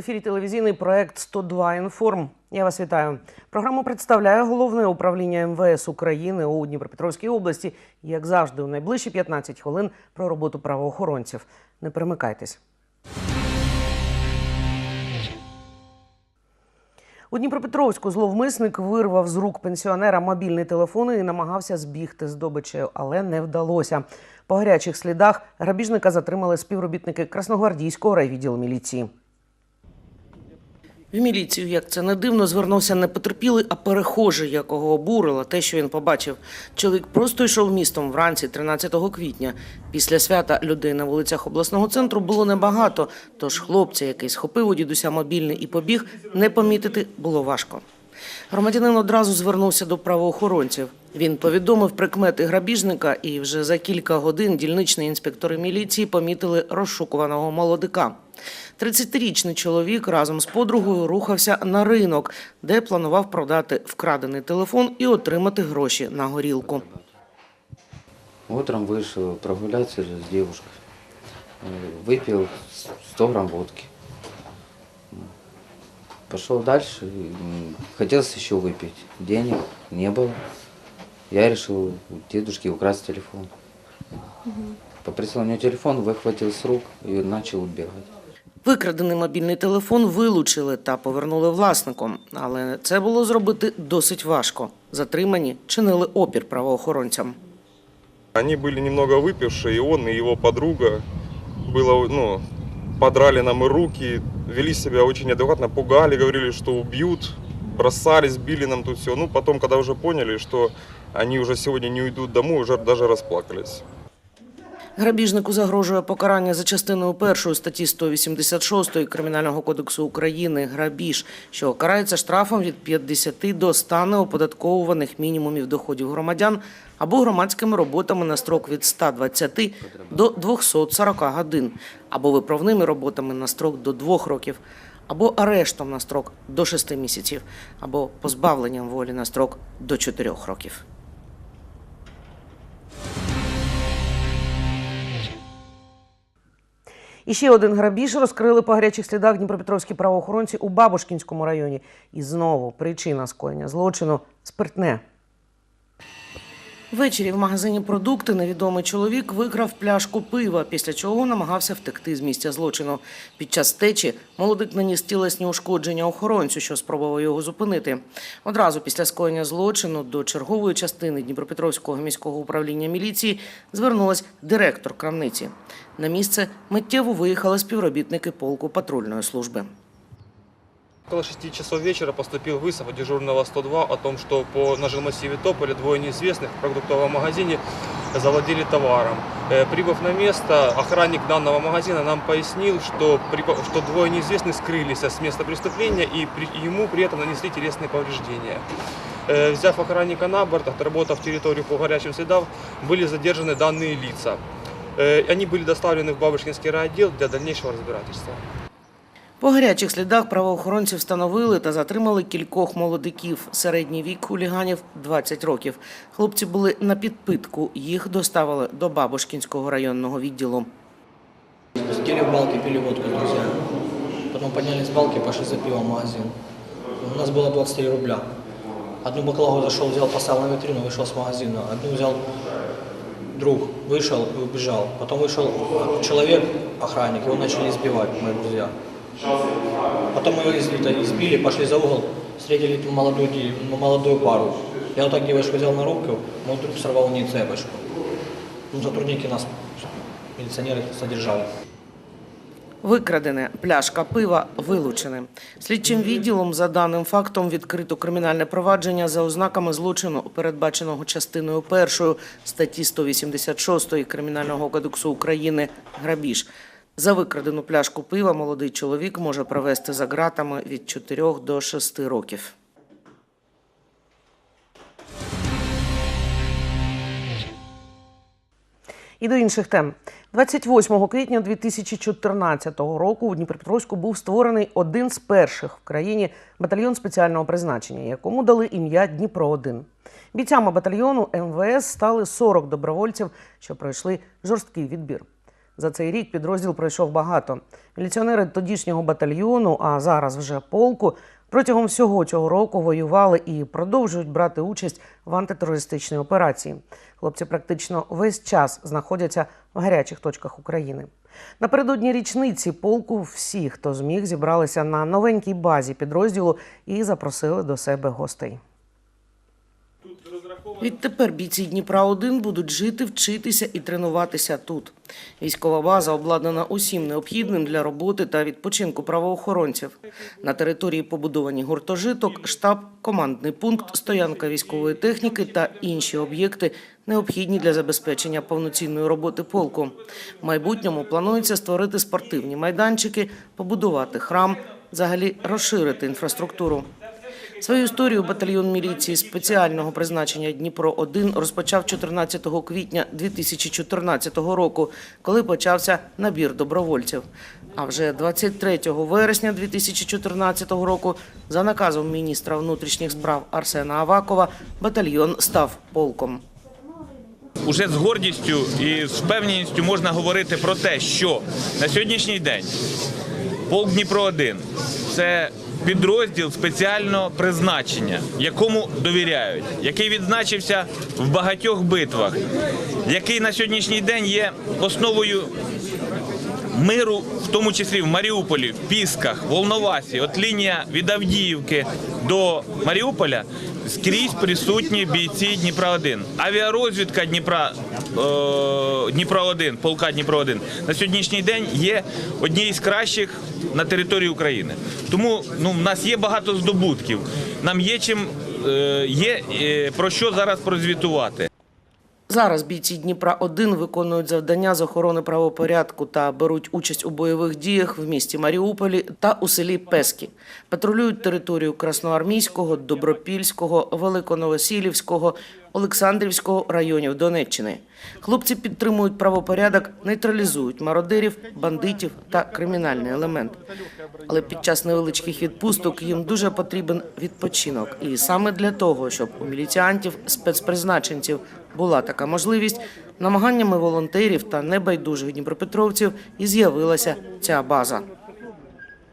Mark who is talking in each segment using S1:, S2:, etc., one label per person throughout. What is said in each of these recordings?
S1: ефірі телевізійний проект 102 інформ. Я вас вітаю. Програму представляє головне управління МВС України у Дніпропетровській області. Як завжди, у найближчі 15 хвилин про роботу правоохоронців. Не перемикайтесь. У Дніпропетровську зловмисник вирвав з рук пенсіонера мобільний телефон і намагався збігти з добичею, але не вдалося. По гарячих слідах грабіжника затримали співробітники Красногвардійського райвідділу міліції. В міліцію, як це не дивно, звернувся не потерпілий, а перехожий, якого обурило те, що він побачив. Чоловік просто йшов містом вранці 13 квітня. Після свята людей на вулицях обласного центру було небагато, тож хлопця, який схопив у дідуся мобільний і побіг, не помітити було важко. Громадянин одразу звернувся до правоохоронців. Він повідомив прикмети грабіжника, і вже за кілька годин дільничні інспектори міліції помітили розшукуваного молодика. 30-річний чоловік разом з подругою рухався на ринок, де планував продати вкрадений телефон і отримати гроші на горілку.
S2: Утром вышел прогуляться с девушкой. Э, Выпил 100 грамм водки. Пошел дальше. м, Хотелось еще выпить. Денег не было. Я решил у дедушки украсть телефон. Попросил у него телефон, выхватил с рук и начал убегать.
S1: Викрадений мобільний телефон вилучили та повернули власником, але це було зробити досить важко. Затримані чинили опір правоохоронцям.
S3: Они были немного выпившие, и он, и его подруга. Было, ну, подрали нам и руки, вели себя очень адекватно, пугали, говорили, что убьют, бросались, били нам тут все. Ну, потом, когда уже поняли, что они уже сегодня не уйдут домой, уже даже расплакались.
S1: Грабіжнику загрожує покарання за частиною першої статті 186 Кримінального кодексу України грабіж, що карається штрафом від 50 до 100 неоподатковуваних мінімумів доходів громадян або громадськими роботами на строк від 120 до 240 годин, або виправними роботами на строк до 2 років, або арештом на строк до 6 місяців, або позбавленням волі на строк до 4 років. І ще один грабіж розкрили по гарячих слідах дніпропетровські правоохоронці у Бабушкінському районі. І знову причина скоєння злочину спиртне. Ввечері в магазині продукти невідомий чоловік викрав пляшку пива, після чого намагався втекти з місця злочину. Під час течі молодик наніс тілесні ушкодження охоронцю, що спробував його зупинити. Одразу після скоєння злочину до чергової частини Дніпропетровського міського управління міліції звернулась директор крамниці. На місце миттєво виїхали співробітники полку патрульної служби.
S3: Около 6 часов вечера поступил вызов от дежурного 102 о том, что по на жилмассиве Тополя двое неизвестных в продуктовом магазине завладели товаром. Э, Прибыв на место, охранник данного магазина нам пояснил, что, что двое неизвестных скрылись с места преступления и ему при этом нанесли телесные повреждения. Э, Взяв охранника на борт, отработав территорию по горячим следам, были задержаны данные лица. Э, Они были доставлены в Бабушкинский райотдел для дальнейшего разбирательства.
S1: По гарячих слідах правоохоронці встановили та затримали кількох молодиків. Середній вік хуліганів 20 років. Хлопці були на підпитку. Їх доставили до Бабушкінського районного відділу.
S4: Сидели в балке, пили водку с друзьями. Потом поднялись с балки, пошли за пивом в магазин. У нас было 23 рубля. Одну баклагу зашел, взял, поставил на витрину, вышел с магазина. Одну взял друг, вышел и убежал. Потом вышел человек, охранник, его начали избивать мои друзья. Потом его избили, избили, пошли за угол, встретили эту молодую, молодую пару. Я вот так девушку взял на руку, мой друг сорвал у нее цепочку. Ну, сотрудники нас, милиционеры, содержали.
S1: Викрадене пляшка пива вилучене. Слідчим відділом за даним фактом відкрито кримінальне провадження за ознаками злочину, передбаченого частиною першою статті 186 Кримінального кодексу України грабіж. За викрадену пляшку пива молодий чоловік може провести за ґратами від 4 до 6 років. І до інших тем. 28 квітня 2014 року у Дніпропетровську був створений один з перших в країні батальйон спеціального призначення, якому дали ім'я Дніпро 1 Бійцями батальйону МВС стали 40 добровольців, що пройшли жорсткий відбір. За цей рік підрозділ пройшов багато. Міліціонери тодішнього батальйону, а зараз вже полку, протягом всього цього року воювали і продовжують брати участь в антитерористичній операції. Хлопці практично весь час знаходяться в гарячих точках України. Напередодні річниці полку всі, хто зміг, зібралися на новенькій базі підрозділу і запросили до себе гостей. Відтепер бійці Дніпра 1 будуть жити, вчитися і тренуватися тут. Військова база обладнана усім необхідним для роботи та відпочинку правоохоронців. На території побудовані гуртожиток, штаб, командний пункт, стоянка військової техніки та інші об'єкти, необхідні для забезпечення повноцінної роботи полку. В майбутньому планується створити спортивні майданчики, побудувати храм, взагалі розширити інфраструктуру. Свою історію батальйон міліції спеціального призначення Дніпро 1 розпочав 14 квітня 2014 року, коли почався набір добровольців. А вже 23 вересня 2014 року, за наказом міністра внутрішніх справ Арсена Авакова, батальйон став полком.
S5: Уже з гордістю і з впевненістю можна говорити про те, що на сьогоднішній день полк Дніпро 1 це підрозділ спеціального призначення, якому довіряють, який відзначився в багатьох битвах, який на сьогоднішній день є основою миру, в тому числі в Маріуполі, в Пісках, Волновасі, от лінія від Авдіївки до Маріуполя скрізь присутні бійці Дніпра 1 Авіарозвідка Дніпра е, Дніпра 1 полка Дніпра 1 на сьогоднішній день є однією з кращих на території України. Тому ну, в нас є багато здобутків. Нам є чим е, є е, про що зараз прозвітувати.
S1: Зараз бійці Дніпра 1 виконують завдання з охорони правопорядку та беруть участь у бойових діях в місті Маріуполі та у селі Пески. Патрулюють територію Красноармійського, Добропільського, Великоновосілівського, Олександрівського районів Донеччини. Хлопці підтримують правопорядок, нейтралізують мародерів, бандитів та кримінальний елемент. Але під час невеличких відпусток їм дуже потрібен відпочинок. І саме для того, щоб у міліціантів, спецпризначенців була така можливість, намаганнями волонтерів та небайдужих дніпропетровців і з'явилася ця база.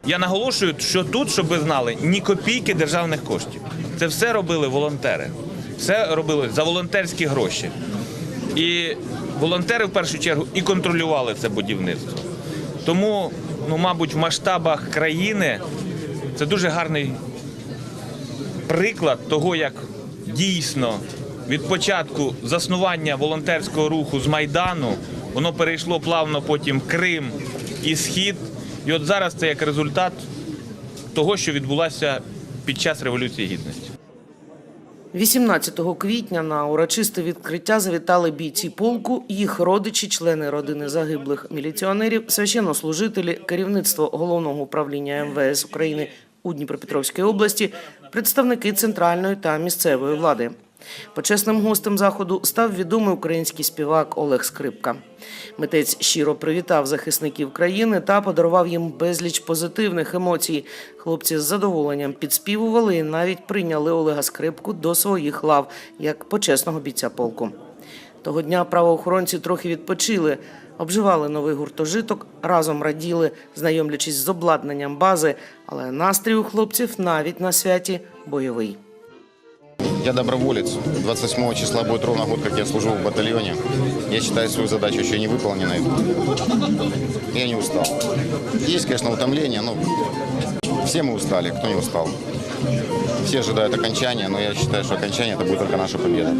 S5: Я наголошую, що тут, щоб ви знали, ні копійки державних коштів. Це все робили волонтери. Все робили за волонтерські гроші. І волонтери в першу чергу і контролювали це будівництво. Тому, ну, мабуть, в масштабах країни це дуже гарний приклад того, як дійсно від початку заснування волонтерського руху з Майдану воно перейшло плавно потім Крим і Схід. І от зараз це як результат того, що відбулося під час Революції Гідності.
S1: 18 квітня на урочисте відкриття завітали бійці полку, їх родичі, члени родини загиблих міліціонерів, священнослужителі, керівництво головного управління МВС України у Дніпропетровській області, представники центральної та місцевої влади. Почесним гостем заходу став відомий український співак Олег Скрипка. Митець щиро привітав захисників країни та подарував їм безліч позитивних емоцій. Хлопці з задоволенням підспівували і навіть прийняли Олега Скрипку до своїх лав як почесного бійця полку. Того дня правоохоронці трохи відпочили, обживали новий гуртожиток, разом раділи, знайомлячись з обладнанням бази, але настрій у хлопців навіть на святі бойовий.
S6: Я доброволец. 28 числа будет ровно год, как я служил в батальоне. Я считаю свою задачу еще не выполненной. Я не устал. Есть, конечно, утомление, но все мы устали, кто не устал. Все ожидают окончания, но я считаю, что окончание это будет только наша победа.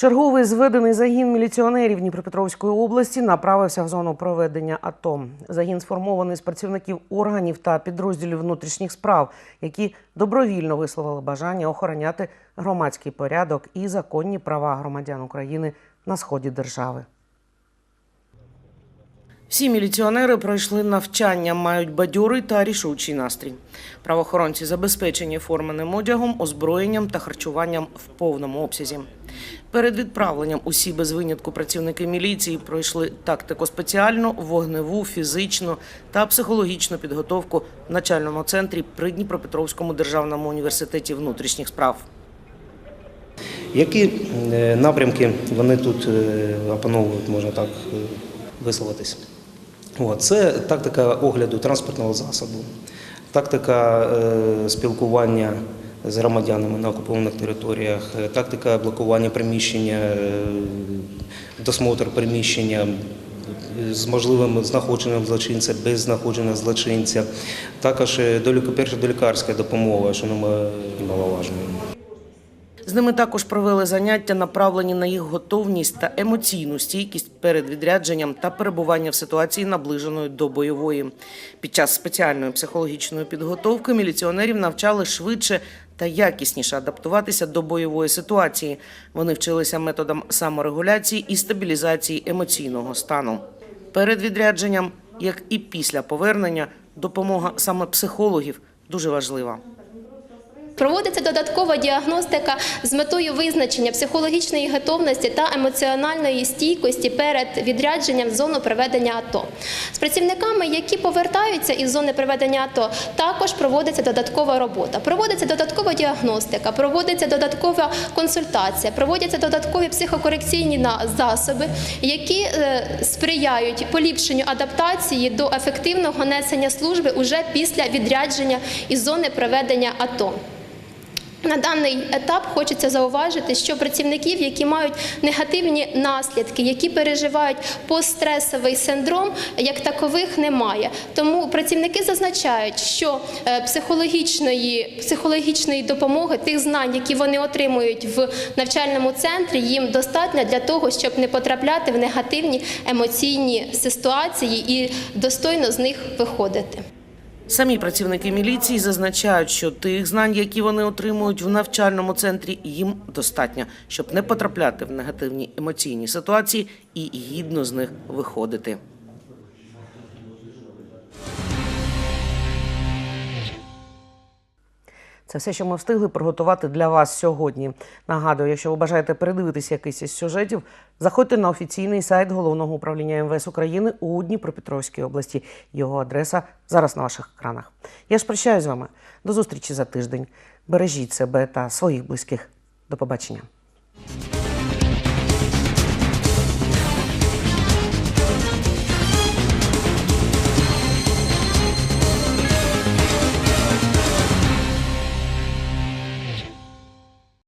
S1: Черговий зведений загін міліціонерів Дніпропетровської області направився в зону проведення АТО. Загін сформований з працівників органів та підрозділів внутрішніх справ, які добровільно висловили бажання охороняти громадський порядок і законні права громадян України на сході держави. Всі міліціонери пройшли навчання, мають бадьорий та рішучий настрій. Правоохоронці забезпечені форменим одягом, озброєнням та харчуванням в повному обсязі. Перед відправленням усі без винятку працівники міліції пройшли тактико-спеціальну, вогневу, фізичну та психологічну підготовку в начальному центрі при Дніпропетровському державному університеті внутрішніх справ.
S7: Які е, напрямки вони тут е, опановують, можна так е, висловитись? Це тактика огляду транспортного засобу, тактика спілкування з громадянами на окупованих територіях, е, тактика блокування приміщення, е, досмотр приміщення з можливим знаходженням злочинця, без знаходження злочинця, також е, перша долікарська допомога, що немаловажною.
S1: З ними також провели заняття, направлені на їх готовність та емоційну стійкість перед відрядженням та перебування в ситуації наближеної до бойової. Під час спеціальної психологічної підготовки міліціонерів навчали швидше та якісніше адаптуватися до бойової ситуації. Вони вчилися методам саморегуляції і стабілізації емоційного стану. Перед відрядженням, як і після повернення, допомога саме психологів дуже важлива.
S8: Проводиться додаткова діагностика з метою визначення психологічної готовності та емоціональної стійкості перед відрядженням в зону проведення АТО. З працівниками, які повертаються із зони проведення АТО, також проводиться додаткова робота. Проводиться додаткова діагностика, проводиться додаткова консультація, проводяться додаткові психокорекційні засоби, які е, сприяють поліпшенню адаптації до ефективного несення служби уже після відрядження із зони проведення АТО. На даний етап хочеться зауважити, що працівників, які мають негативні наслідки, які переживають постстресовий синдром, як такових немає. Тому працівники зазначають, що е, психологічної, психологічної допомоги, тих знань, які вони отримують в навчальному центрі, їм достатньо для того, щоб не потрапляти в негативні емоційні ситуації і достойно з них виходити.
S1: Самі працівники міліції зазначають, що тих знань, які вони отримують в навчальному центрі, їм достатньо, щоб не потрапляти в негативні емоційні ситуації і гідно з них виходити. Це все, що ми встигли приготувати для вас сьогодні. Нагадую, якщо ви бажаєте передивитися якийсь із сюжетів, заходьте на офіційний сайт головного управління МВС України у Дніпропетровській області. Його адреса зараз на ваших екранах. Я ж прощаюсь з вами. До зустрічі за тиждень. Бережіть себе та своїх близьких. До побачення.